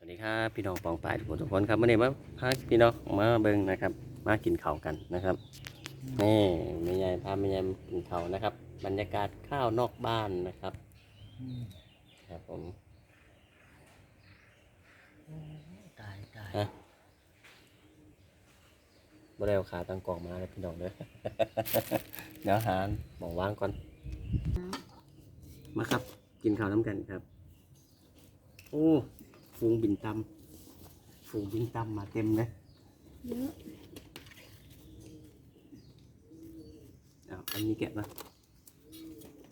สวัสดีครับพี่น้องปองปายทุกคนทุกคนครับวันนี้มาพาพี่น้องมาเบิ่งนะครับ มากินข้าวกันนะครับนี่แม่ยายพาแม่ยายมากินข้าวนะครับ บรรยากาศข้าวนอกบ้านนะครับครับผมตายตายฮะบ่ได้เอาขาตั้งกล่องมาเลยพี่น้องเด้อเดี๋ยวหาหมองว่างก่อนมาครับ กินข้าวน้ำกันครับโอ้ ฟูงบินตำฟูงบินตำมาเต็มเลยเยอะอ้าวอันนี้แกะปะ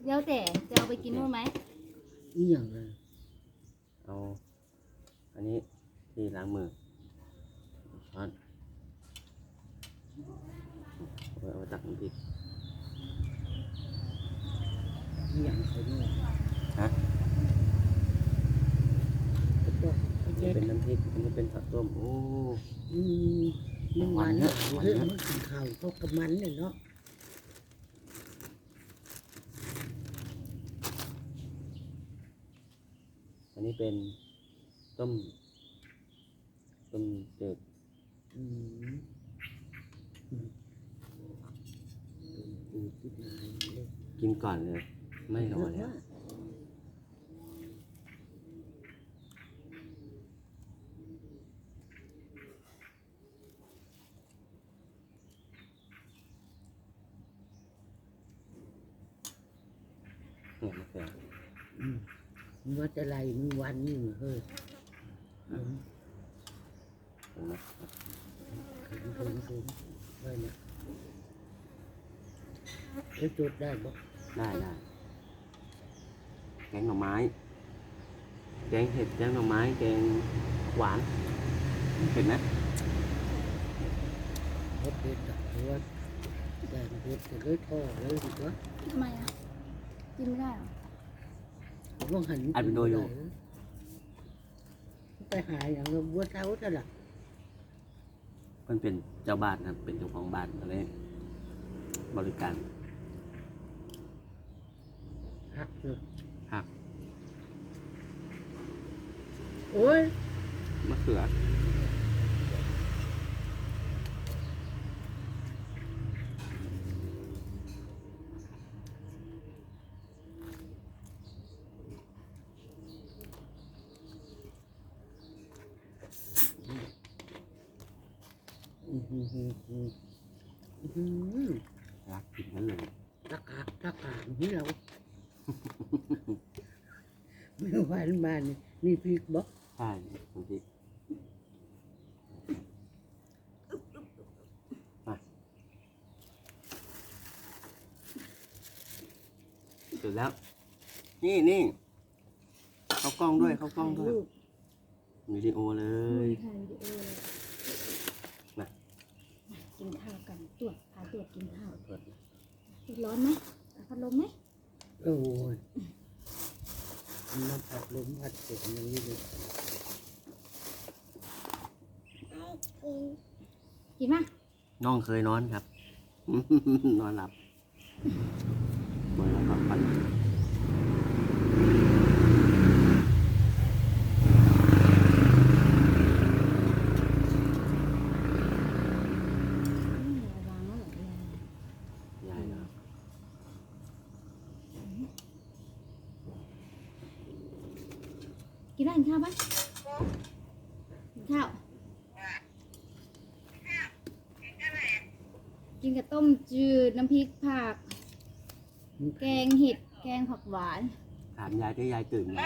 เดี๋ยวแต่จะเอาไปกินนู่นไหมอีหยังเลยเอาอันนี้ที่ล้างมือช้อนเอาไปเอาไปตักน้ำพริก อีหยังเขาเนี่ย ฮะ ก็บอกไอ้ อัน เจ๊นี้เป็นน้ำพริกอันนี้เป็นผักต้มโอ้อืมมันหวานหวานเนาะนะหวานนะเรื่องมันกินข้าวเขากับมันเนี่ยเนาะอันนี้เป็นต้มต้มจืดอืมอืมอืมคิดนายเลยกินก่อนเลย ไม่รอแล้ว เนี่ยมะเขืออืมมันว่าจะไรมันหวันนี่เฮ้ยอืมเห็นไหมถึงถึงถึงเฮ้ยเนี่ยแล้วจุดได้บ่ได้ได้แกงหน่อไม้ แกงเห็ดแกงหน่อไม้แกงหวานเห็นไหมเพราะเพชรอะเพราะว่าแดงเพชรจะเลยท่อเลยดีกว่าทำไมอะ กินไม่ได้เหรอผมว่าหันอัดวิดีโออยู่ ไปหาอย่างเราบัวเท้าเท่าไหร่มันเป็นเจ้าบ้านครับเป็นเจ้าของบ้านก็เลยบริการหักอยู่หักโอ้ยมะเขือ อื้อหือหือหืออื้อหือ รักกินกันเลยตะกากตะกากนี่เราเมื่อวานมานี่นี่พริกบอกใช่บางทีมาเสร็จแล้ว นี่นี่เข้ากล้องด้วยเข้ากล้องด้วยวิดีโอเลยถ่ายวิดีโอเลย กินข้าวกันตรวจพาตรวจกินข้าวตรวจตรวจร้อนไหมเอาพัดลมไหมโอ้ยมันมาผัดลมผัดเสียงอย่างนี้เลยกินไหมน้องเคยนอนครับ นอนหลับนอนหลับฝัน อืมระวังแล้วเหรอเนี่ย ยายนะครับ กินได้กินข้าวปะกินข้าว กินกับต้มจืดน้ำพริกผัก แกงเห็ด แกงผักหวาน ถามยายที่ยายตื่นไหม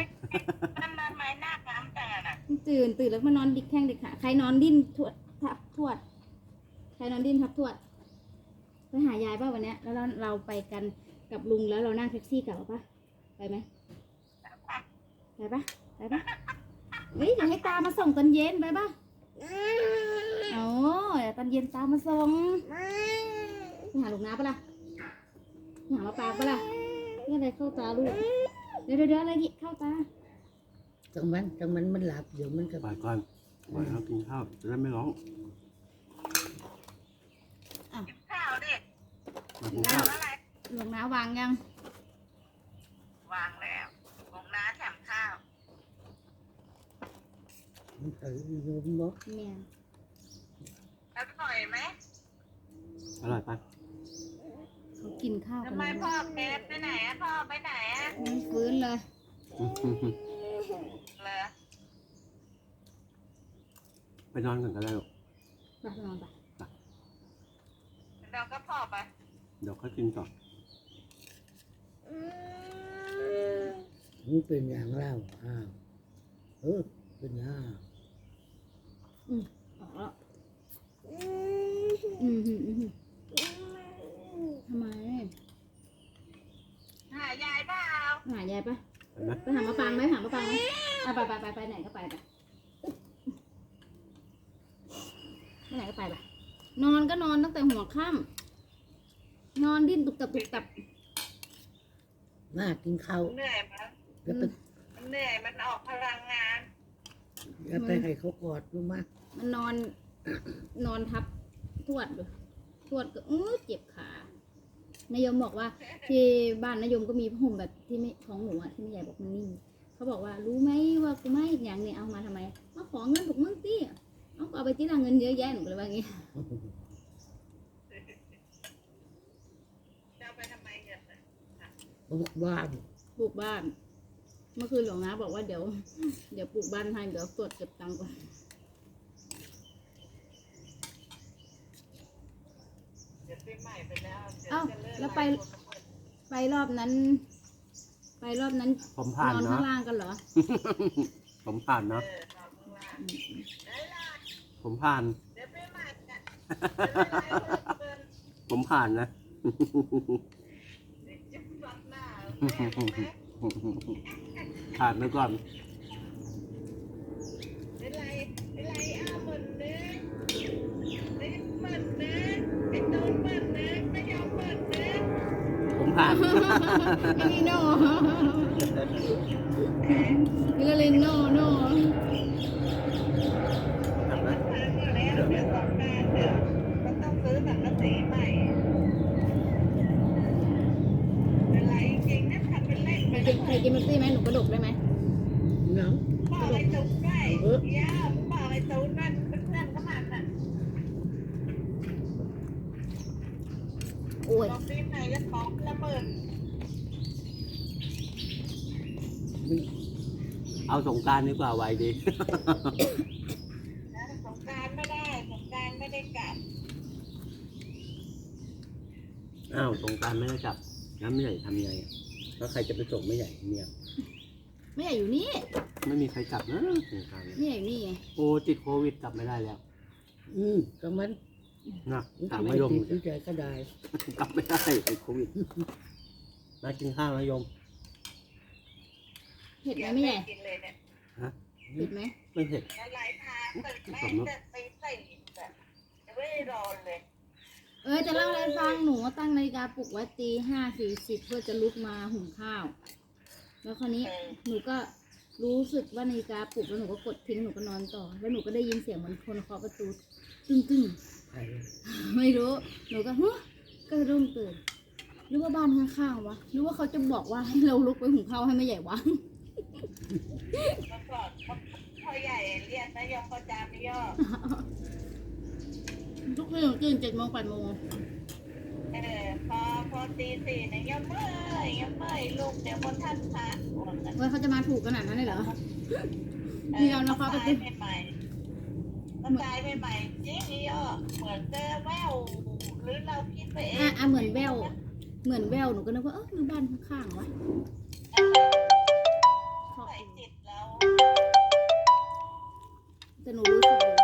ตื่นตื่นแล้วมานอนดิกแข้งดิกขาใครนอนดิ้นทวดทับทวด ใครนอนดิ้นทับทวด ไปหายายป่ะวันเนี้ย แล้วเราเราไปกันกับลุงแล้วเรานั่งแท็กซี่กลับป่ะ ไปไหมไปปะ ไปปะเฮ้ยเดี๋ยวให้ตามาส่งตอนเย็นไปปะโอ้เดี๋ยวตอนเย็นตามาส่งไปหาลูกน้าปะล่ะไปหามาปากปะล่ะนี่อะไรเข้าตาลูก เดี๋ยวเดี๋ยวเดี๋ยวอะไรกี่เข้าตาจังมันจังมันมันหลับเดี๋ยวมันก็ปล่อยก่อนปล่อยเขากินข้าวจะได้ไม่ร้องข้าวดิมากินข้าวอะไรหลวงน้าวางยัง วางแล้วของน้าแถมข้าวมันใส่โยมเนาะแม่นอร่อยไหมอร่อยปะเขากินข้าวกัทำไมแล้วพ่อแกไปไหนอะพ่อไปไหนอะไม่ฟื้นเลยเหรอไปนอนก่อนก็ได้ลูกไปนอนไปเราก็พ่อไปเดี๋ยวค่อยกินต่อมันเป็นอย่างเล่าอ้าวเออเป็นห้าง ออกแล้วอืมอืมอืมทำไมหายายเปล่าหายายปะเห็นไหมไปหามาปังไหมหามาปังไหมอะไปไปไปไปไหนก็ไปไปไปไหนก็ไปไปนอนก็นอนตั้งแต่หัวค่ำนอนดิ้นตุกตับตุกตับน่ากินข้าวเหนื่อยมั้ยอย่าไปมันเหนื่อยมันออกพลังงานอย่าไปให้เขากอดรู้มั้ย มันนอนนอนทับทวดอยู่ทวดก็เออเจ็บขานายยมบอกว่า ที่บ้านนายยมก็มีผ้าห่มแบบที่ไม่ของหนูอะที่แม่ใหญ่บอกมันนิ่มเขาบอกว่ารู้ไหมว่ากูไม่อย่างเนี่ยเอามาทำไมมาขอเงินถูกมึงตี้เอาก็เอาไปที่ละเงินเยอะแยะหนูก็เลยว่าอย่างงี้จะเอาไปทำไมเงินน่ะบุกบ้านปลูกบ้าน เมื่อคืนหลวงนาบอกว่าเดี๋ยว เดี๋ยวปลูกบ้านให้เดี๋ยวตรวจเก็บตังค์ก่อน เดี๋ยวปีใหม่ไปแล้วเดี๋ยว เอ้าจะเลิกแล้วไป ไปรอบนั้น ไปรอบนั้นผมผ่านนอนข้าเนาะ งล่างกันเหรอผมผ่านเอเนาะอขอบคุณล่ะได้ละผมผ่านเดี๋ยวปีใหม่จะเดี๋ยวปีใหม่เปิดผมผ่านนะเดี๋ยวจะปัดหน้าแม่เห็นไหมผ่านไปก่อนเป็นไรเป็นไรอ้าวเหมือนเด้ไม่เหมือนเด้ไอ้ตูนเหมือนเด้ไม่ยอมเหมือนเด้ ผมผ่านอันนี้โน่มิลลินโน่โน่ผ่านไหมทางแล้วเดี๋ยวสงการเดี๋ยวก็ต้องซื้อสังกะสีใหม่เป็นไรจริงๆนะทำเป็นเล่นใครกินใครกินมิลตี้ไหมหนูกระดกได้ไหม เนาะ บอกไอ้ตูนด้วยย่าบอกไอ้ตูนนั่นเป็นเพื่อนก็มันน่ะ โอ้ยบอกปีไหนจะของละหมื่นเอาสงกรารดีกว่าไวดี นะสงกรารไม่ได้สงกรารไม่ได้กลับอ้าวสงกรารไม่ได้จับน้ำไม่ใหญ่ทำยังไงอะแล้วใครจะไปส่งไม่ใหญ่เนี่ยไม่ใหญ่อยู่นี่ไม่มีใครจับนะสงกรารไม่ใหญ่อยู่นี่ไงโอ้ติดโควิดกลับไม่ได้แล้ว อืมก็มัน นะถามไม่มายมติดที่ใจก็ได้กลับไม่ได้ติดโควิดมากินข้าวมายมเผ็ดไหมไม่ใหญ่กินเลยเนี่ยเผ็ดไหมไม่เผ็ดหลายทางตึกแม่งจะตีใส่แบบจะไม่ได้รอนเลย เออจะเล่าอะไรให้ฟังหนูตั้งนาฬิกาปลุกไว้ตีห้าสี่สิบเพื่อจะลุกมาหุงข้าว แล้วคราวนี้เออหนูก็รู้สึกว่านาฬิกาปลุกแล้วหนูก็กดทิ้งหนูก็นอนต่อ แล้วหนูก็ได้ยินเสียงเหมือนคนเคาะประตูตึ้งตึ้ง ใช่ๆไม่รู้หนูก็ฮึก็รุ่มตื่นหรือว่าบ้านข้างๆวะหรือว่าเขาจะบอกว่าให้เราลุกไปหุงข้าวให้ไม่ใหญ่วะเมื่อก่อนพ่อใหญ่เรียกนะยอมพ่อจามไม่ย่อทุกคืนหนูตื่นเจ็ดโมงแปดโมงเออพอพอตีสี่เนี่ยยังเมื่อยยังเมื่อยลูกเดี๋ยวคนท่านพระเฮ้ยเขาจะมาถูกขนาดนั้นเลยเหรอมีเรานะคะตายให ม่ๆมันตายใหม่ๆจริงนี่ย่อเหมือนเจอแววหรือเราคิดไปเองอะอะเหมือนแววเหมือนแววหนูก็นึกว่าเออหรือบ้านข้างๆวะเคาะใส่จิตแล้วแต่หนูรู้